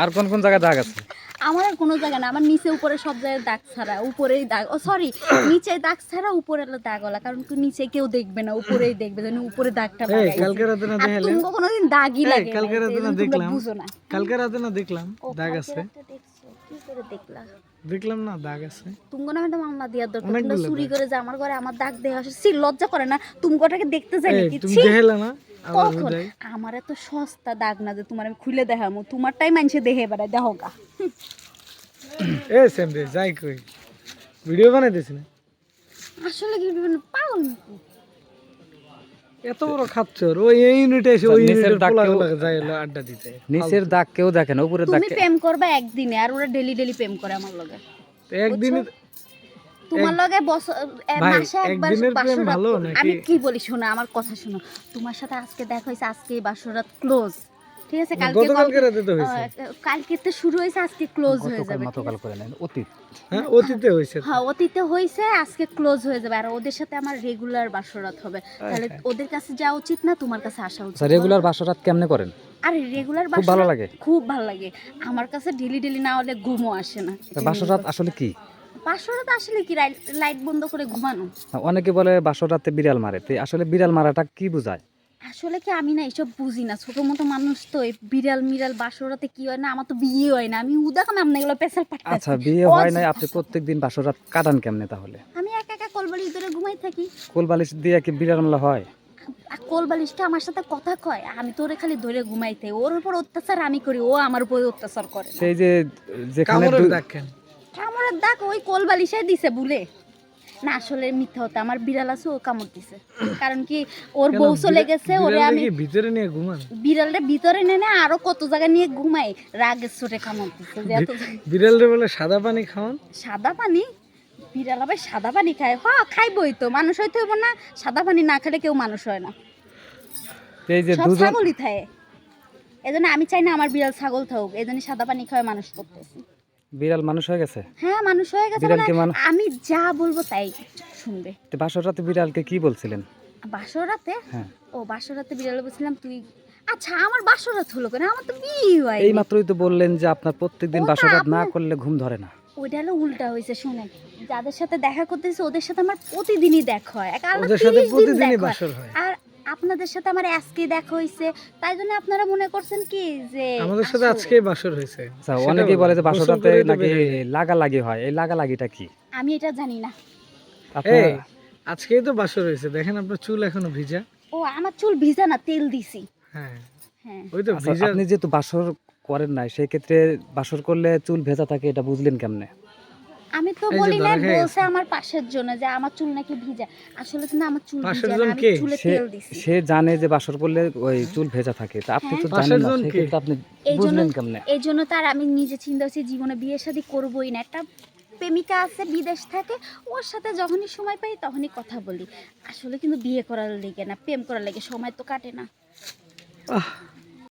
আর কোন কোন জায়গায় দাগ আছে? আমার আর কোনো জায়গা না আমার নিচে উপরে সব জায়গায় দাগ ছাড়া উপরেই দাগ ও সরি নিচে দাগ ছাড়া উপরে হলো দাগ ওলা কারণ কি নিচে কেউ দেখবে না উপরেই দেখবে যেন উপরে দাগটা এই কালকে রাতে না দেখালে? তুমি কোনোদিন দাগই লাগে কালকে রাতে না দেখলাম। কালকে রাতে না দেখলাম দাগ আছে। কি করে দেখলা? দেখলাম না দাগ আছে। তুমি না ম্যাডাম মামলা দেওয়ার দরকার অনেকগুলো চুরি করে যে আমার ঘরে আমার দাগ দেওয়া আসে সি লজ্জা করে না তুমি গোটাকে দেখতে যাই নাকি তুমি দেখালে না? কখন? আমার এত সস্তা দাগ না যে তোমার আমি খুলে দেখামো। তোমারটাই মানুষে দেখে বেড়ায় দেখো গা। এ সেম রে যাই কই। ভিডিও বানাইতেছি না? আসলে কি বিভিন্ন পাগল এত বড় খাচ্ছর ওই এই ইউনিটে এসে ওই ইউনিটের দাগ পোলা কেউ- যায় আড্ডা দিতে। নিচের দাগ কেউ দেখে না উপরের দাগ তুমি প্রেম করবে একদিনে আর ওরা ডেলি ডেলি প্রেম করে আমার লগে। একদিন তোমার লগে বছর মাসে একবার বাসরাত ভালো আমি কি বলি শোনো আমার কথা শোনো। তোমার সাথে আজকে দেখা হয়েছে আজকে বাসরাত ক্লোজ ঠিক আছে? কালকে গতকালকে রাতে তো হয়েছে। কালকে তো শুরু হয়েছে আজকে ক্লোজ হয়ে যাবে আছে? করে নেন অতীত। হ্যাঁ অতীতে হয়েছে হ্যাঁ অতীতে হয়েছে আজকে ক্লোজ হয়ে যাবে। আর ওদের সাথে আমার রেগুলার বাসরাত হবে। তাহলে ওদের কাছে যাওয়া উচিত না তোমার কাছে আসা উচিত আচ্ছা রেগুলার বাসরাত কেমনে করেন? আর রেগুলার খুব ভালো লাগে। খুব ভালো লাগে। আমার কাছে ডেলি ডেলি না হলে ঘুমও আসে না। বাসরাত আসলে কি? বাসরাত আসলে কি লাইট বন্ধ করে ঘুমানো? অনেকে বলে বাসরাতে বিড়াল মারে। তো আসলে বিড়াল মারাটা কি বোঝায়? আসলে কি আমি না এসব বুঝি না। ছোট মোটো মানুষ তো বিড়াল মিরাল বাসরাতে কি হয় না আমার তো বিয়ে হয় না। আমি উদা কামে পেশাল আচ্ছা বিয়ে হয় নাই আপনি প্রত্যেকদিন বাসরাত কাটান কেমনে তাহলে? আমি একা একা কলবালিশ ধরে ঘুমাই থাকি। কোল বালিশ দিয়ে কি বিড়াল মালা হয়? আর কোলবালিশটা আমার সাথে কথা কয় আমি তো ওরে খালি ধরে ঘুমাইতে ওর উপর অত্যাচার আমি করি ও আমার উপর অত্যাচার করে না। সেই যে যেখানে দাগ কামড়ের দাগ দিছে বলে। না আসলে মিথ্যা হতো আমার বিড়াল আছে ও কামড় দিছে। কারণ কি ওর বউ চলে গেছে ওরে আমি ভিতরে নিয়ে ঘুমান? বিড়ালটা ভিতরে আরও কত জায়গা নিয়ে ঘুমাই রাগের চোটে কামড় দিছে যে এত বিড়ালরে বলে সাদা পানি খাওয়ান? সাদা পানি? বিড়াল আবার সাদা পানি খায়। হ খাইবই তো মানুষ হইতে হইব না সাদা পানি না খেলে কেউ মানুষ হয় না। এই যে দুজন ছাগলই থাকে এজন্য আমি চাই না আমার বিড়াল ছাগল থাকুক এই জন্য সাদা পানি খাওয়া মানুষ করতেছি। বিড়াল মানুষ হয়ে গেছে? হ্যাঁ মানুষ হয়ে গেছে বিড়াল মানে? আমি যা বলব তাই শুনবে। তো বাসরাতে বিড়ালকে কি বলছিলেন? বাসরাতে হ্যাঁ। ও বাসরাতে বিড়াল বলছিলাম তুই আচ্ছা আমার বাসরাত হলো কেন? আমার তো বিয়ে হয় এই মাত্রই তো বললেন যে আপনার প্রত্যেকদিন ওটা বাসরাত না করলে ঘুম ধরে না। ওইটা হলো উল্টা হয়েছে শুনেন। যাদের সাথে দেখা করতেছে ওদের সাথে আমার প্রতিদিনই দেখা হয়। এক আলাদা ওদের সাথে প্রতিদিনই বাসর হয়। আর আপনাদের সাথে আমার আজকে দেখা হয়েছে তাই জন্য আপনারা মনে করছেন কি যে আমাদের সাথে আজকেই বাসর হয়েছে। আচ্ছা অনেকেই বলে যে গোসল বাসরাতে করেই তো নাকি বের হয়ে লাগালাগি হয়। এই লাগালাগিটা কি? আমি এটা জানি না। আপনার আজকেই তো বাসর হয়েছে। দেখেন আপনার চুল এখনও ভিজা। ও আমার চুল ভিজা না তেল দিছি। হ্যাঁ। হ্যাঁ। ওই তো আচ্ছা, ভিজা। আপনি যেহেতু বাসর করেন নাই সেই ক্ষেত্রে বাসর করলে চুল ভেজা থাকে এটা বুঝলেন কেমনে? আমি তো বলি না বলছে আমার পাশের জন্য যে আমার চুল নাকি ভিজা। আসলে কিন্তু আমার চুল পাশের ভিজা না, আমি চুলে তেল দিছি। সে জানে যে বাসর করলে ওই চুল ভেজা থাকে তা আপনি তো হ্যাঁ। জানেন না পাশের জন সেই কে? ক্ষেত্রে আপনি এই জন্য বুঝলেন কেমনে? এই জন্য তার আমি নিজে চিন্তা করছি জীবনে বিয়ে শাদী করবোই না। একটা প্রেমিকা আছে বিদেশ থাকে ওর সাথে যখনই সময় পাই তখনই কথা বলি। আসলে কিন্তু বিয়ে করার লেগে না প্রেম করার লেগে সময় তো কাটে না। আহ